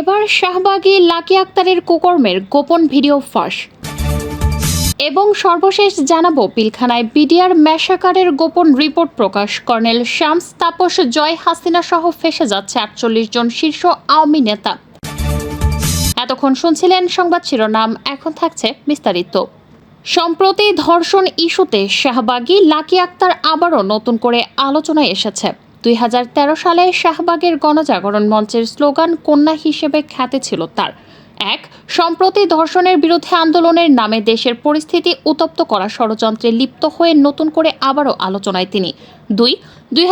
এবার শাহবাগী লাকি আক্তারের কুকর্মের গোপন ভিডিও ফাঁস। এবং সর্বশেষ জানাব, পিলখানায় বিডিআর ম্যাসাকারের গোপন রিপোর্ট প্রকাশ। কর্নেল শামস তাপস জয় হাসিনা সহ ফেসে যাচ্ছে আটচল্লিশ জন শীর্ষ আওয়ামী নেতা। এতক্ষণ শুনছিলেন সংবাদ শিরোনাম, এখন থাকছে বিস্তারিত। সম্প্রতি ধর্ষণ ইস্যুতে শাহবাগী লাকি আক্তার আবারও নতুন করে আলোচনায় এসেছে। দুই হাজার তেরো সালে শাহবাগের গণজাগরণ মঞ্চের স্লোগান কন্যা হিসেবে খ্যাতি ছিল তার। এক, সম্প্রতি ধর্ষণের বিরুদ্ধে আন্দোলনের নামে দেশের পরিস্থিতি উত্তপ্ত করা ষড়যন্ত্রে লিপ্ত হয়ে নতুন করে আবারও আলোচনায় তিনি। দুই দুই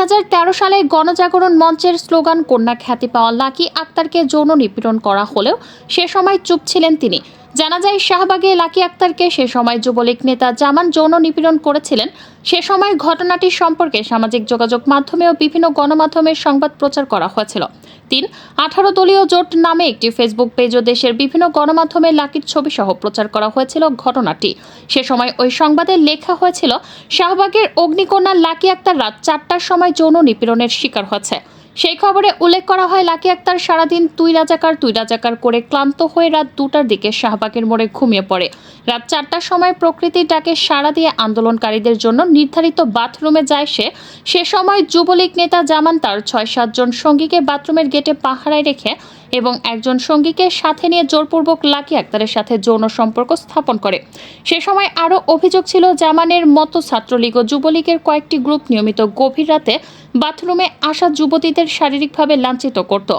সালে গণজাগরণ মঞ্চের স্লোগান কন্যা খ্যাতি পাওয়া লাকি আক্তারকে যৌন নিপীড়ন করা হলেও সে সময় চুপ ছিলেন তিনি। জানা যায় শাহবাগে লাকি আক্তারকে সে সময় যুবলীগ নেতা জামান যৌন নিপীড়ন করেছিলেন। সে সময় ঘটনাটি সম্পর্কে সামাজিক যোগাযোগ মাধ্যমে ও বিভিন্ন গণমাধ্যমে সংবাদ প্রচার করা হয়েছিল। তিন, আঠারো দলীয় জোট নামে একটি ফেসবুক পেজও দেশের বিভিন্ন গণমাধ্যমে লাকির ছবি সহ প্রচার করা হয়েছিল ঘটনাটি। সে সময় ওই সংবাদে লেখা হয়েছিল, শাহবাগের অগ্নিকন্যা লাকি আক্তার রাত চারটার সময় যৌন নিপীড়নের শিকার হয়েছে। সেই খবরে উল্লেখ করা হয়, লাকি আক্তার সারাদিন তুই রাজাকার তুই রাজাকার করে ক্লান্ত হয়ে রাত দুটার দিকে শাহবাগের মোড়ে ঘুমিয়ে পড়ে। রাত চারটার সময় প্রকৃতির ডাকে সাড়া দিয়ে আন্দোলনকারীদের জন্য নির্ধারিত বাথরুমে যায় সে। সে সময় যুবলীগ নেতা জামান তার ছয় সাতজন সঙ্গীকে বাথরুমের গেটে পাহারায় রেখে এবং একজন সঙ্গীকে সাথে নিয়ে জোরপূর্বক লাকি আক্তারের সাথে যৌন সম্পর্ক স্থাপন করে। সে সময় আরও অভিযোগ ছিল, জামানের মতো ছাত্রলীগ ও যুবলীগের কয়েকটি গ্রুপ নিয়মিত গভীর রাতে বাথরুমে আসা যুবতীদের শারীরিকভাবে লাঞ্ছিত করত।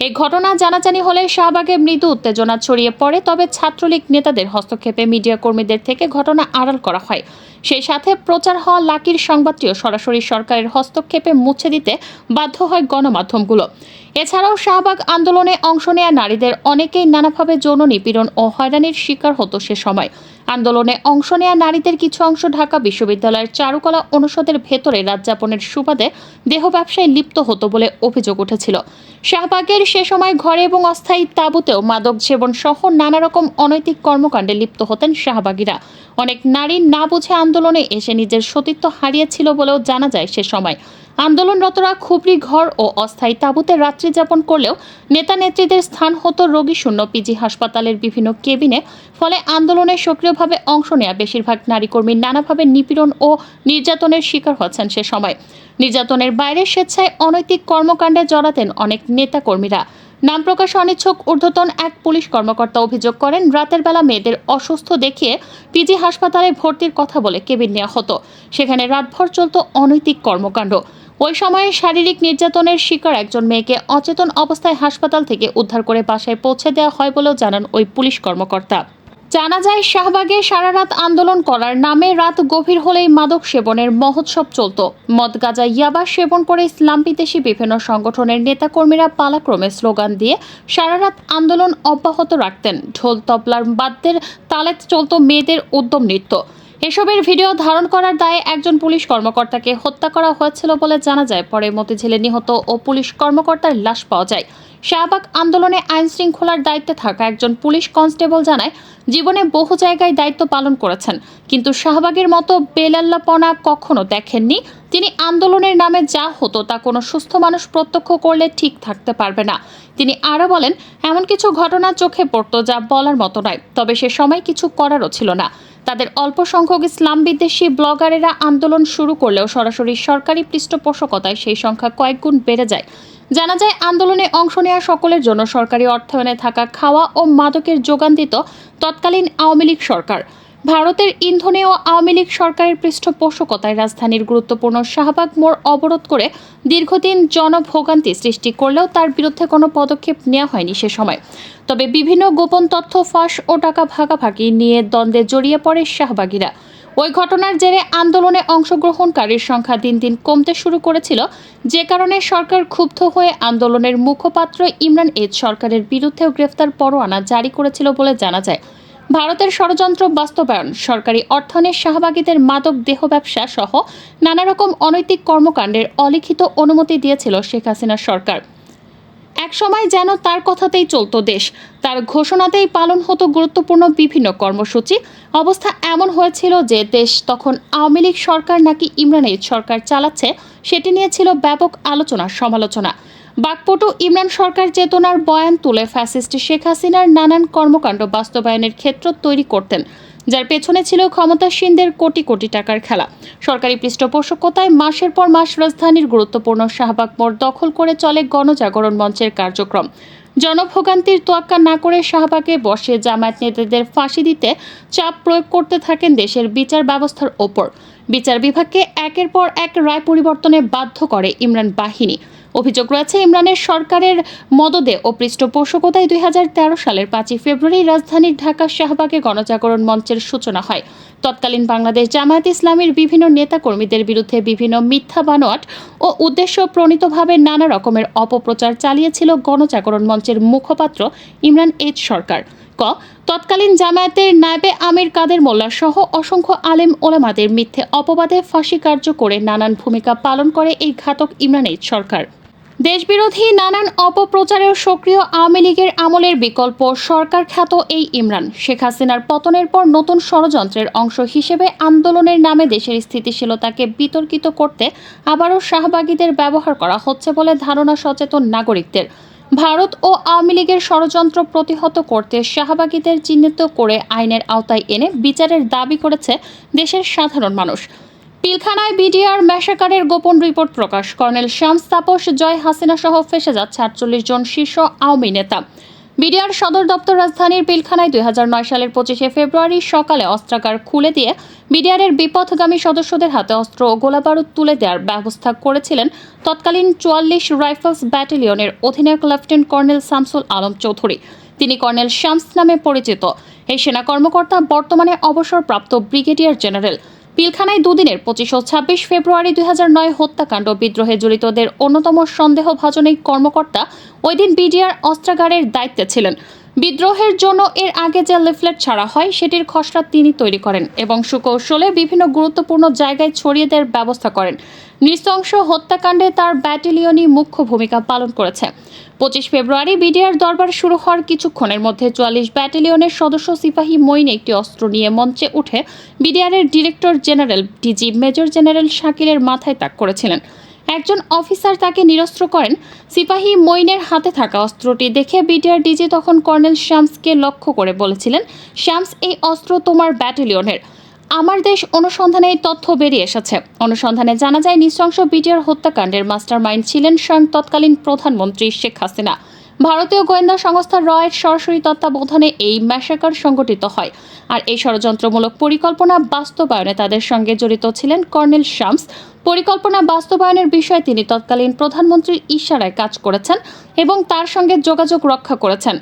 এই ঘটনা জানাজানি হলে শাহবাগে মৃদু উত্তেজনা ছড়িয়ে পড়ে, তবে ছাত্রলীগ নেতাদের হস্তক্ষেপে মিডিয়া কর্মীদের থেকে ঘটনা আড়াল করা হয়। সেই সাথে প্রচার হওয়া লাকির সংবাদটিও সরাসরি সরকারের হস্তক্ষেপে মুছে দিতে বাধ্য হয় গণমাধ্যমগুলো। এছাড়াও শাহবাগ আন্দোলনে অংশ নেয়া নারীদের অনেকেই নানাভাবে যৌন নিপীড়ন ও হয়রানির শিকার হতো সে সময়। আন্দোলনে অংশ নেয়া নারীদের কিছু অংশ ঢাকা বিশ্ববিদ্যালয়ের চারুকলা অনুষদের ভেতরে রাত যাপনের সুবাদে দেহ ব্যবসায় লিপ্ত হতো বলে অভিযোগ উঠেছিল। শাহবাগের সে সময় ঘরে এবং অস্থায়ী তাঁবুতেও মাদক সেবন সহ নানা রকম অনৈতিক কর্মকাণ্ডে লিপ্ত হতেন শাহবাগীরা। অনেক নারী না বুঝে আন্দোলনে এসে নিজের সতীত্ব হারিয়েছিল বলেও জানা যায় সে সময়। আন্দোলনরতরা খুবরি ঘর ও অস্থায়ী তাঁবুতে রাত্রি যাপন করলেও নেতা নেত্রীদের স্থান হতো রোগী শূন্য পিজি হাসপাতালের বিভিন্ন কেবিনে। ফলে আন্দোলনে সক্রিয়ভাবে অংশ নেয়া বেশিরভাগ নারী কর্মী নানাভাবে নিপীড়ন ও নির্যাতনের শিকার হচ্ছেন সে সময়। নির্যাতনের বাইরে স্বেচ্ছায় অনৈতিক কর্মকাণ্ডে জড়াতেন অনেক নেতা কর্মীরা নাম প্রকাশে অনিচ্ছুক ঊর্ধ্বতন এক পুলিশ কর্মকর্তা অভিযোগ করেন, রাতের বেলা মেয়েদের অসুস্থ দেখিয়ে পিজি হাসপাতালে ভর্তির কথা বলে কেবিন নেওয়া হতো। সেখানে রাতভর চলত অনৈতিক কর্মকাণ্ড। ওই সময়ে শারীরিক নির্যাতনের শিকার একজন মেয়েকে অচেতন অবস্থায় হাসপাতাল থেকে উদ্ধার করে বাসায় পৌঁছে দেওয়া হয় বলেও জানান ওই পুলিশ কর্মকর্তা। জানা যায়, শাহবাগে সারা রাত আন্দোলন করার নামে রাত গভীর হলেই মাদক সেবনের মহোৎসব চলত। মদ গাজা ইয়াবা সেবন করে ইসলাম বিদেশি বিভিন্ন সংগঠনের নেতাকর্মীরা পালাক্রমে স্লোগান দিয়ে সারা রাত আন্দোলন অব্যাহত রাখতেন। ঢোল, তবলার বাদ্যের তালে চলত মেয়েদের উদ্যম নৃত্য। এসবের ভিডিও ধারণ করার দায়ে একজন পুলিশ কর্মকর্তাকে হত্যা করা হয়েছিল বলে জানা যায়। পরে মতিঝিলে নিহত ও পুলিশ কর্মকর্তার লাশ পাওয়া যায়। শাহবাগ আন্দোলনে আইন শৃঙ্খলার দায়িত্বে থাকা একজন পুলিশ কনস্টেবল জানায়, জীবনে বহু জায়গায় দায়িত্ব পালন করেছেন, কিন্তু শাহবাগের মতো বেলাল্লাপনা কখনো দেখেননি। তিনি আন্দোলনের নামে যা হতো তা কোনো সুস্থ মানুষ প্রত্যক্ষ করলে ঠিক থাকতে পারবে না। তিনি আরও বলেন, এমন কিছু ঘটনা চোখে পড়তো যা বলার মতো নয়, তবে সে সময় কিছু করারও ছিল না। তাদের অল্প সংখ্যক ইসলাম বিদ্বেষী ব্লগারেরা আন্দোলন শুরু করলেও সরাসরি সরকারি পৃষ্ঠপোষকতায় সেই সংখ্যা কয়েক গুণ বেড়ে যায়। জানা যায়, আন্দোলনে অংশ নেওয়া সকলের জন্য সরকারি অর্থায়নে থাকা খাওয়া ও মাদকের যোগান দিত তৎকালীন আওয়ামী লীগ সরকার। ভারতের ইন্ধনে ও আওয়ামী লীগ সরকারের পৃষ্ঠপোষকতায় রাজধানীর গুরুত্বপূর্ণ শাহবাগ মোড় অবরোধ করে দীর্ঘদিন জনভোগান্তি সৃষ্টি করলেও তার বিরুদ্ধে কোনো পদক্ষেপ নেওয়া হয়নি সে সময়। তবে বিভিন্ন গোপন তথ্য ফাঁস ও টাকা ভাগাভাগি নিয়ে দ্বন্দ্বে জড়িয়ে পড়ে শাহবাগীরা। ওই ঘটনার জেরে আন্দোলনে অংশগ্রহণকারীর সংখ্যা দিন দিন কমতে শুরু করেছিল। যে কারণে সরকার ক্ষুব্ধ হয়ে আন্দোলনের মুখপাত্র ইমরান এজ সরকারের বিরুদ্ধেও গ্রেফতার পরোয়ানা জারি করেছিল বলে জানা যায়। ভারতের ষড়যন্ত্র বাস্তবায়ন, সরকারি অর্থায়নের শাহবাগীদের মাদক দেহ ব্যবসা সহ নানা রকম অনৈতিক কর্মকাণ্ডের অলিখিত অনুমতি দিয়েছিল শেখ হাসিনার সরকার। একসময় যেন তার কথাতেই চলতো দেশ। তার ঘোষণাতেই পালন হতো গুরুত্বপূর্ণ বিভিন্ন কর্মসূচি। অবস্থা এমন হয়েছিল যে দেশ তখন আওয়ামী লীগ সরকার নাকি ইমরানের সরকার চালাচ্ছে, সেটি নিয়ে ছিল ব্যাপক আলোচনা সমালোচনা বাকপটু ইমরান সরকার চেতনার বয়ান তুলে ফ্যাসিস্ট শেখ হাসিনার নানান কর্মকাণ্ড বাস্তবায়নের ক্ষেত্র তৈরি করতেন, যার পেছনে ছিল ক্ষমতাসীনদের কোটি কোটি টাকার খেলা। সরকারি পৃষ্ঠপোষকতায় মাসের পর মাস রাজধানীর গুরুত্বপূর্ণ শাহবাগ মোড় দখল করে চলে গণজাগরণ মঞ্চের কার্যক্রম। জনভোগান্তির তোয়াক্কা না করে শাহবাগে বসে জামায়াত নেতাদের ফাঁসি দিতে চাপ প্রয়োগ করতে থাকেন দেশের বিচার ব্যবস্থার ওপর। বিচার বিভাগকে একের পর এক রায় পরিবর্তনে বাধ্য করে ইমরান বাহিনী। অভিযোগ রয়েছে, ইমরানের সরকারের মদদে ও পৃষ্ঠপোষকতায় দুই হাজার তেরো সালের পাঁচই ফেব্রুয়ারি রাজধানীর ঢাকা শাহবাগে গণজাগরণ মঞ্চের সূচনা হয়। তৎকালীন বাংলাদেশ জামায়াত ইসলামের বিভিন্ন নেতাকর্মীদের বিরুদ্ধে বিভিন্ন মিথ্যা বানোয়াট ও উদ্দেশ্য প্রণীতভাবে নানা রকমের অপপ্রচার চালিয়েছিল গণজাগরণ মঞ্চের মুখপাত্র ইমরান এইচ সরকার। ক, তৎকালীন জামায়াতের নায়েবে আমির কাদের মোল্লা সহ অসংখ্য আলেম ওলামাদের মিথ্যে অপবাদে ফাঁসি কার্য করে নানান ভূমিকা পালন করে এই ঘাতক ইমরান এইচ সরকার। দেশবিরোধী নানান অপপ্রচারেও সক্রিয় আওয়ামী লীগের আমলের বিকল্প সরকার খ্যাত এই ইমরান। শেখ হাসিনার পতনের পর নতুন ষড়যন্ত্রের অংশ হিসেবে আন্দোলনের নামে দেশের স্থিতিশীলতাকে বিতর্কিত করতে আবারও শাহবাগীদের ব্যবহার করা হচ্ছে বলে ধারণা সচেতন নাগরিকদের। ভারত ও আওয়ামী লীগের ষড়যন্ত্র প্রতিহত করতে শাহবাগীদের চিহ্নিত করে আইনের আওতায় এনে বিচারের দাবি করেছে দেশের সাধারণ মানুষ। পিলখানায় বিডিআর ম্যাসাকারের গোপন রিপোর্ট প্রকাশ। কর্নেল শামস তাপস, জয় হাসিনা সহ ফেসে যাচ্ছে আটচল্লিশ জন শীর্ষ আওয়ামী নেতা। বিডিআর সদর দপ্তর রাজধানীর পিলখানায় দুই সালের পঁচিশে ফেব্রুয়ারি সকালে অস্ত্রাগার খুলে দিয়ে বিডিআরের বিপথগামী সদস্যদের হাতে অস্ত্র ও গোলাবারুদ তুলে দেওয়ার ব্যবস্থা করেছিলেন তৎকালীন চুয়াল্লিশ রাইফেলস ব্যাটালিয়নের অধিনায়ক লেফটেন্যান্ট কর্নেল শামসুল আলম চৌধুরী। তিনি কর্নেল শামস নামে পরিচিত। এই সেনা কর্মকর্তা বর্তমানে অবসরপ্রাপ্ত ব্রিগেডিয়ার জেনারেল। পিলখানায় দুদিনের, পঁচিশ ও ছাব্বিশ ফেব্রুয়ারি দুই নয় হত্যাকাণ্ড। বিদ্রোহে জড়িতদের অন্যতম সন্দেহভাজনিক কর্মকর্তা। ওই দিন বিডিআর অস্ত্রাগারের দায়িত্বে ছিলেন। বিদ্রোহের জন্য এর আগে যে লিফলেট ছাড়া হয়, সেটির খসড়া তিনি তৈরি করেন এবং সুকৌশলে বিভিন্ন গুরুত্বপূর্ণ জায়গায় ছড়িয়ে দেওয়ার ব্যবস্থা করেন। নৃশংস হত্যাকাণ্ডে তার ব্যাটালিয়নই মুখ্য ভূমিকা পালন করেছে। পঁচিশ ফেব্রুয়ারি বিডিআর দরবার শুরু হওয়ার কিছুক্ষণের মধ্যে চুয়াল্লিশ ব্যাটালিয়নের সদস্য সিপাহী মইন একটি অস্ত্র নিয়ে মঞ্চে উঠে বিডিআরের director general, DG major general শাকিলের মাথায় তাক করেছিলেন। একজন অফিসার তাকে নিরস্ত্র করেন। সিপাহী মইনের হাতে থাকা অস্ত্রটি দেখে বিডিআর ডিজি তখন কর্নেল শ্যামসকে লক্ষ্য করে বলেছিলেন শ্যামস এই অস্ত্র তোমার ব্যাটালিয়নের। আমার দেশ অনুসন্ধানে এই তথ্য বেরিয়ে এসেছে। অনুসন্ধানে জানা যায়, নৃশংস বিডিআর হত্যাকাণ্ডের মাস্টার মাইন্ড ছিলেন স্বয়ং তৎকালীন প্রধানমন্ত্রী শেখ হাসিনা। ভারতীয় গোয়েন্দা সংস্থা রয়ের সরাসরি তত্ত্বাবধানে এই ম্যাসাকার সংগঠিত হয়। আর এই ষড়যন্ত্রমূলক পরিকল্পনা বাস্তবায়নে তাদের সঙ্গে জড়িত ছিলেন কর্নেল শামস। পরিকল্পনা বাস্তবায়নের বিষয়ে তিনি তৎকালীন প্রধানমন্ত্রীর ইশারায় কাজ করেছেন এবং তার সঙ্গে যোগাযোগ রক্ষা করেছেন।